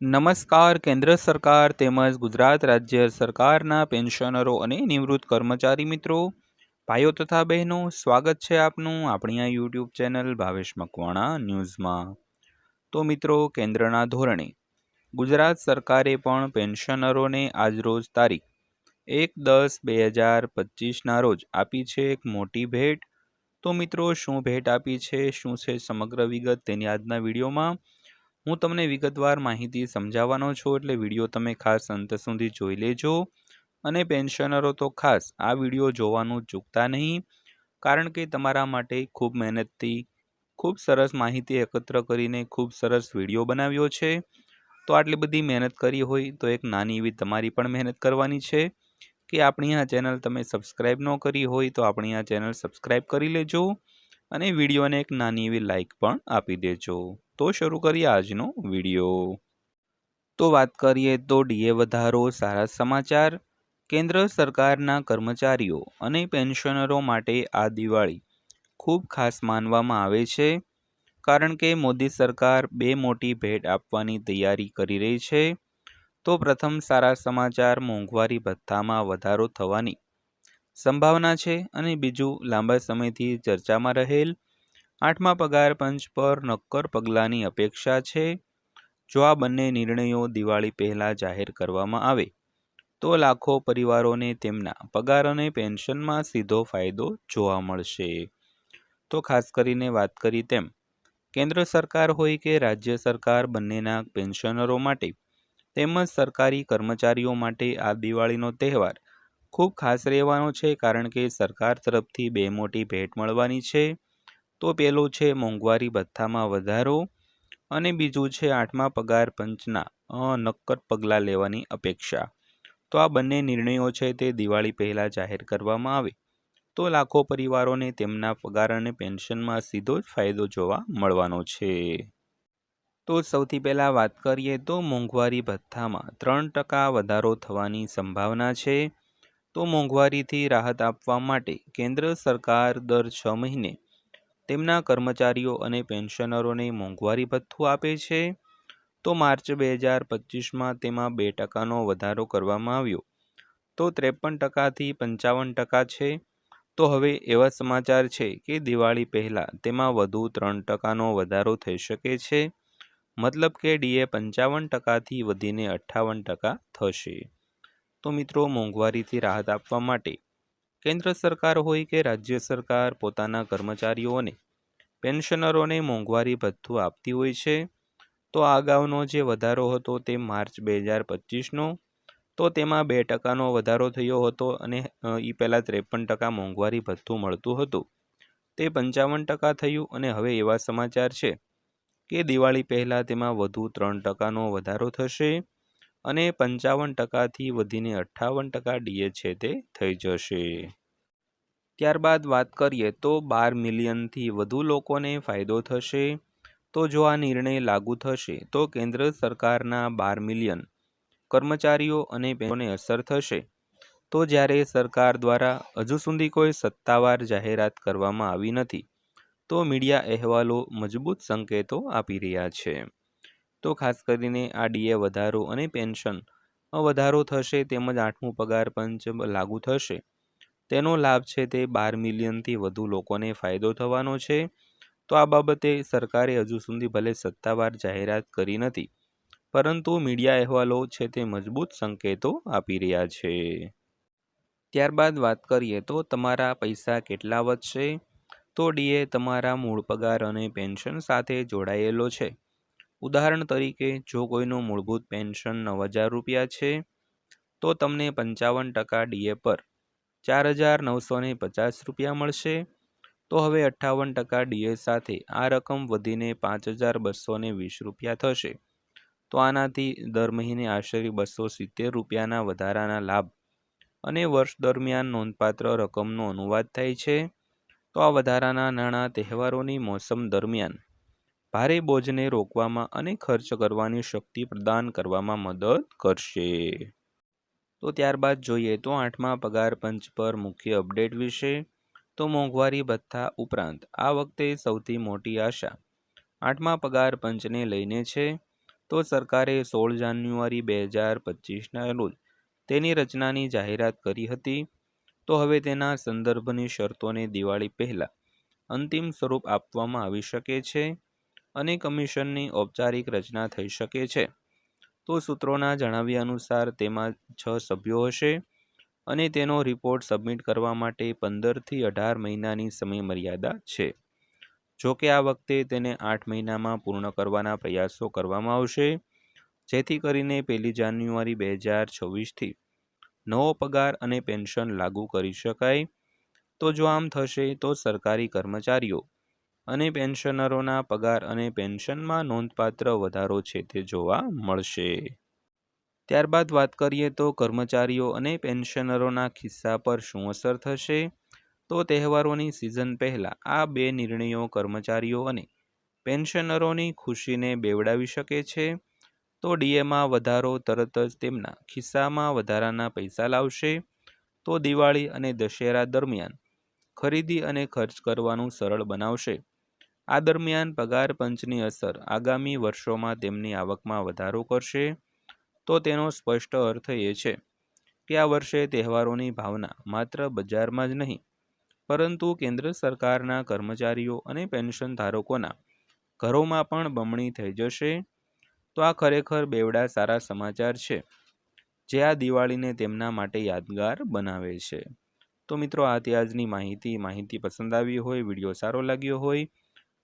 નમસ્કાર, કેન્દ્ર સરકાર તેમજ ગુજરાત રાજ્ય સરકારના પેન્શનરો અને નિવૃત્ત કર્મચારી મિત્રો. ભાઈઓ તથા બહેનો, સ્વાગત છે આપનું આપણી આ યુટ્યુબ ચેનલ ભાવેશ મકવાણા ન્યૂઝમાં. તો મિત્રો, કેન્દ્રના ધોરણે ગુજરાત સરકારે પણ પેન્શનરોને આજરોજ તારીખ એક દસ બે હજાર પચીસના રોજ આપી છે એક મોટી ભેટ. તો મિત્રો, શું ભેટ આપી છે, શું છે સમગ્ર વિગત તેની આજના વિડીયોમાં? હું તમને વિગતવાર માહિતી સમજાવવાનો છું, એટલે વીડિયો તમે ખાસ અંત સુધી જોઈ લેજો. અને પેન્શનરો તો ખાસ આ વીડિયો જોવાનું ચૂકતા નહીં, કારણ કે તમારા માટે ખૂબ મહેનતથી, ખૂબ સરસ માહિતી એકત્ર કરીને ખૂબ સરસ વીડિયો બનાવ્યો છે. તો આટલી બધી મહેનત કરી હોય તો એક નાની એવી તમારી પણ મહેનત કરવાની છે. કે આપણી આ ચેનલ તમે સબસ્ક્રાઈબ ન કરી હોય તો આપણી આ ચેનલ સબસ્ક્રાઈબ કરી લેજો અને વિડીયોને એક નાની એવી લાઈક પણ આપી દેજો. તો શરૂ કરીએ આજનો વીડિયો. તો વાત કરીએ તો ડીએ વધારો, સારા સમાચાર, કેન્દ્ર સરકારના કર્મચારીઓ અને પેન્શનરો માટે આ દિવાળી ખૂબ ખાસ માનવામાં આવે છે, કારણ કે મોદી સરકાર બે મોટી ભેટ આપવાની તૈયારી કરી રહી છે. તો પ્રથમ સારા સમાચાર, મોંઘવારી ભથ્થામાં વધારો થવાની સંભાવના છે અને બીજું લાંબા સમયથી ચર્ચામાં રહેલ આઠમા પગાર પંચ પર નક્કર પગલાંની અપેક્ષા છે. જો આ બંને નિર્ણયો દિવાળી પહેલાં જાહેર કરવામાં આવે, તો લાખો પરિવારોને તેમના પગાર અને પેન્શનમાં સીધો ફાયદો જોવા મળશે. તો ખાસ કરીને વાત કરી તેમ, કેન્દ્ર સરકાર હોય કે રાજ્ય સરકાર બંનેના પેન્શનરો માટે, તેમજ સરકારી કર્મચારીઓ માટે આ દિવાળીનો તહેવાર ખૂબ ખાસ રહેવાનો છે, કારણ કે સરકાર તરફથી બે મોટી ભેટ મળવાની છે. તો પેલું છે મોંઘવારી ભથ્થામાં વધારો અને બીજું છે આઠમા પગાર પંચના નક્કર પગલાં લેવાની અપેક્ષા. તો આ બંને નિર્ણયો છે તે દિવાળી પહેલાં જાહેર કરવામાં આવે. તો લાખો પરિવારોને તેમના પગાર અને પેન્શનમાં સીધો જ ફાયદો જોવા મળવાનો છે. તો સૌથી પહેલાં વાત કરીએ તો મોંઘવારી ભથ્થામાં ત્રણ ટકા વધારો થવાની સંભાવના છે. તો મોંઘવારીથી રાહત આપવા માટે કેન્દ્ર સરકાર દર છ મહિને તેમના કર્મચારીઓ અને પેન્શનરોને મોંઘવારી ભથ્થું આપે છે? તો માર્ચ બે હજાર પચીસમાં તેમાં બે ટકાનો વધારો કરવામાં આવ્યો. તો ત્રેપન ટકાથી પંચાવન ટકા છે. તો હવે એવા સમાચાર છે કે દિવાળી પહેલાં તેમાં વધુ ત્રણ ટકાનો વધારો થઈ શકે છે. મતલબ કે ડીએ પંચાવન ટકાથી વધીને અઠ્ઠાવન ટકા થશે. તો મિત્રો, મોંઘવારીથી રાહત આપવા માટે કેન્દ્ર સરકાર હોય કે રાજ્ય સરકાર, પોતાના કર્મચારીઓને, પેન્શનરોને મોંઘવારી ભથ્થું આપતી હોય છે, તો અગાઉનો જે વધારો હતો તે માર્ચ બે હજાર પચીસનો, તો તેમાં બે ટકાનો વધારો થયો હતો અને એ પહેલાં ત્રેપન ટકા મોંઘવારી ભથ્થું મળતું હતું. તે પંચાવન ટકા થયું અને હવે એવા સમાચાર છે કે દિવાળી પહેલાં તેમાં વધુ ત્રણ ટકાનો વધારો થશે. અને પંચાવન ટકાથી વધીને અઠ્ઠાવન ટકા ડીએ છે તે થઈ જશે. ત્યારબાદ વાત કરીએ તો બાર મિલિયનથી વધુ લોકોને ફાયદો થશે. તો જો આ નિર્ણય લાગુ થશે, તો કેન્દ્ર સરકારના બાર મિલિયન કર્મચારીઓ અને પેન્શનને અસર થશે. તો જ્યારે સરકાર દ્વારા હજુ સુધી કોઈ સત્તાવાર જાહેરાત કરવામાં આવી નથી, તો મીડિયા અહેવાલો મજબૂત સંકેતો આપી રહ્યા છે. તો ખાસ કરીને આ ડીએ વધારો અને પેન્શન. વધારો થશે તેમજ આઠમું પગાર પંચ લાગુ થશે. તેનો લાભ છે તે બાર મિલિયનથી વધુ લોકોને ફાયદો થવાનો છે. તો આ બાબતે સરકારે હજુ સુધી ભલે સત્તાવાર જાહેરાત કરી નથી, પરંતુ મીડિયા અહેવાલો છે તે મજબૂત સંકેતો આપી રહ્યા છે. ત્યારબાદ વાત કરીએ તો તમારા પૈસા કેટલા વધશે? તો ડીએ તમારા મૂળ પગાર અને પેન્શન સાથે જોડાયેલો છે. ઉદાહરણ તરીકે, જો કોઈનું મૂળભૂત પેન્શન નવ હજાર રૂપિયા છે, તો તમને પંચાવન ટકા ડીએ પર ચાર હજાર નવસો પચાસ રૂપિયા મળશે. તો હવે અઠ્ઠાવન ટકા ડીએ સાથે આ રકમ વધીને પાંચ હજાર બસો વીસ રૂપિયા થશે. તો આનાથી દર મહિને આશરે બસો સિત્તેર રૂપિયાના વધારાના લાભ અને વર્ષ દરમિયાન નોંધપાત્ર રકમનો અનુવાદ થાય છે. તો આ વધારાના નાણાં તહેવારોની મોસમ દરમિયાન ભારે બોજને રોકવામાં અને ખર્ચ કરવાની શક્તિ પ્રદાન કરવામાં મદદ કરશે. તો ત્યારબાદ જોઈએ તો આઠમા પગાર પંચ પર મુખ્ય અપડેટ વિશે. તો મોંઘવારી ભથ્થા ઉપરાંત આ વખતે સૌથી મોટી આશા આઠમા પગાર પંચને લઈને છે. તો સરકારે સોળ જાન્યુઆરી બે હજાર પચીસના રોજ તેની રચનાની જાહેરાત કરી હતી. તો હવે તેના સંદર્ભની શરતોને દિવાળી પહેલાં અંતિમ સ્વરૂપ આપવામાં આવી શકે છે. અને કમિશનની ઔપચારિક રચના થઈ શકે છે. તો સૂત્રોના જણાવ્યા અનુસાર તેમાં છ સભ્યો હશે અને તેનો રિપોર્ટ સબમિટ કરવા માટે પંદરથી અઢાર મહિનાની સમયમર્યાદા છે. જો કે આ વખતે તેને આઠ મહિનામાં પૂર્ણ કરવાના પ્રયાસો કરવામાં આવશે, જેથી કરીને પહેલી જાન્યુઆરી બે હજાર છવ્વીસથી નવો પગાર અને પેન્શન લાગુ કરી શકાય. તો જો આમ થશે તો સરકારી કર્મચારીઓ અને પેન્શનરોના પગાર અને પેન્શનમાં નોંધપાત્ર વધારો છે તે જોવા મળશે. ત્યારબાદ વાત કરીએ તો કર્મચારીઓ અને પેન્શનરોના ખિસ્સા પર શું અસર થશે? તો તહેવારોની સિઝન પહેલાં આ બે નિર્ણયો કર્મચારીઓ અને પેન્શનરોની ખુશીને બેવડાવી શકે છે. તો ડીએમાં વધારો તરત જ તેમના ખિસ્સામાં વધારાના પૈસા લાવશે. તો દિવાળી અને દશેરા દરમિયાન ખરીદી અને ખર્ચ કરવાનું સરળ બનાવશે. આ દરમિયાન પગાર પંચની અસર આગામી વર્ષોમાં તેમની આવકમાં વધારો કરશે. તો તેનો સ્પષ્ટ અર્થ એ છે કે આ વર્ષે તહેવારોની ભાવના માત્ર બજારમાં જ નહીં, પરંતુ કેન્દ્ર સરકારના કર્મચારીઓ અને પેન્શન ધારકોના ઘરોમાં પણ બમણી થઈ જશે. તો આ ખરેખર બેવડા સારા સમાચાર છે જે આ દિવાળીને તેમના માટે યાદગાર બનાવે છે. તો મિત્રો આ આજની માહિતી માહિતી પસંદ આવી હોય, વીડિયો સારો લાગ્યો હોય